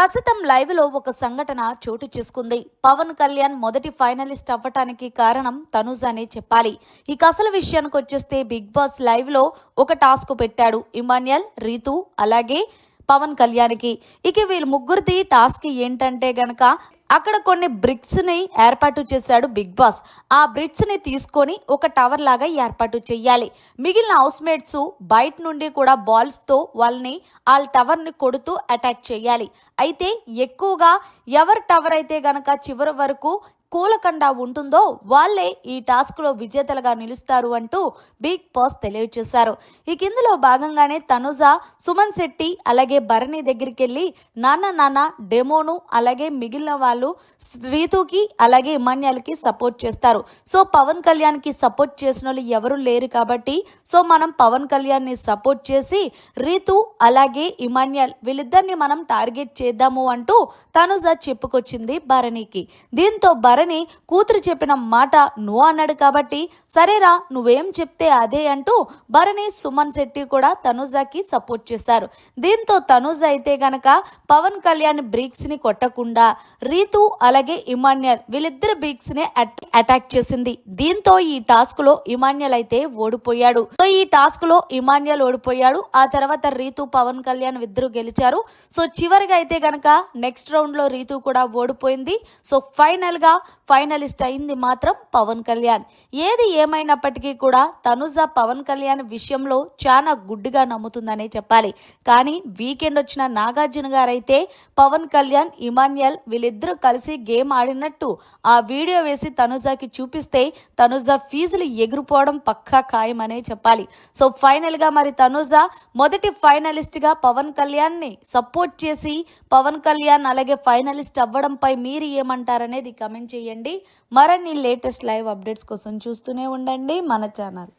ప్రస్తుతం లైవ్లో ఒక సంఘటన చోటు చేసుకుంది. పవన్ కళ్యాణ్ మొదటి ఫైనలిస్ట్ అవ్వటానికి కారణం తనుజ్ అనే చెప్పాలి. ఇక అసలు విషయానికి వచ్చేస్తే బిగ్ బాస్ లైవ్లో ఒక టాస్క్ పెట్టాడు ఇమాన్యల్ రీతు అలాగే పవన్ కళ్యాణ్కి. ఇక వీళ్ళు ముగ్గురిది టాస్క్ ఏంటంటే గనక అక్కడ కొన్ని బ్రిక్స్ని ఏర్పాటు చేశాడు బిగ్ బాస్. ఆ బ్రిక్స్ని తీసుకొని ఒక టవర్ లాగా ఏర్పాటు చేయాలి మిగిలిన హౌస్ మేట్స్ బయట నుండి కూడా బాల్స్తో వాళ్ళని ఆ టవర్ని కొడుతూ అటాక్ చేయాలి అయితే ఎక్కువగా ఎవరి టవర్ అయితే గనక చివరి వరకు కూలకండా ఉంటుందో వాళ్ళే ఈ టాస్క్లో విజేతలుగా నిలుస్తారు అంటూ బిగ్ బాస్ తెలియజేశారు. ఇక ఇందులో భాగంగానే తనుజ సుమన్ శెట్టి అలాగే భరణి దగ్గరికి వెళ్ళి నాన్న నాన్న డెమోను అలాగే మిగిలిన వాళ్ళు రీతుకి అలాగే ఇమాన్యాలకి సపోర్ట్ చేస్తారు. సో పవన్ కళ్యాణ్కి సపోర్ట్ చేసిన వాళ్ళు ఎవరు లేరు కాబట్టి సో మనం పవన్ కళ్యాణ్ని సపోర్ట్ చేసి రీతు అలాగే ఇమాన్యాల్ వీళ్ళిద్దరిని మనం టార్గెట్ చేద్దాము అంటూ తనుజ చెప్పుకొచ్చింది భరణికి. దీంతో భరణి కూతురు చెప్పిన మాట నువ్వు అన్నాడు కాబట్టి సరేరా నువ్వేం చెప్తే అదే అంటూ భరణి సుమన్ శెట్టి కూడా తనుజాకి సపోర్ట్ చేశారు. దీంతో తనుజ అయితే గనక పవన్ కళ్యాణ్ బ్రీక్స్ని కొట్టకుండా రీతు అలాగే ఇమాన్యల్ వీళ్ళిద్దరు బ్రీక్స్ని అటాక్ చేసింది. దీంతో ఈ టాస్క్లో ఇమాన్యల్ అయితే ఓడిపోయాడు. సో ఈ టాస్క్లో ఇమాన్యల్ ఓడిపోయాడు. ఆ తర్వాత రీతు పవన్ కళ్యాణ్ ఇద్దరు గెలిచారు. సో చివరిగా అయితే గనక నెక్స్ట్ రౌండ్లో రీతు కూడా ఓడిపోయింది. సో ఫైనల్గా ఫైనలిస్ట్ అయింది మాత్రం పవన్ కళ్యాణ్. ఏది ఏమైనప్పటికీ కూడా తనుజ పవన్ కళ్యాణ్ విషయంలో చాలా గుడ్డిగా నమ్ముతుందనే చెప్పాలి. కానీ వీకెండ్ వచ్చిన నాగార్జున గారైతే పవన్ కళ్యాణ్ ఇమాన్యల్ వీళ్ళిద్దరూ కలిసి గేమ్ ఆడినట్టు. ఆ వీడియో వేసి తనుజాకి చూపిస్తే తనుజ ఫీజులు ఎగిరిపోవడం పక్కా ఖాయమనే చెప్పాలి. సో ఫైనల్గా మరి తనుజ మొదటి ఫైనలిస్ట్గా పవన్ కళ్యాణ్ని సపోర్ట్ చేసి పవన్ కళ్యాణ్ అలాగే ఫైనలిస్ట్ అవ్వడంపై మీరు ఏమంటారనేది కమెంట్ చేయండి. మరిన్ని లేటెస్ట్ లైవ్ అప్డేట్స్ కోసం చూస్తూనే ఉండండి మన ఛానల్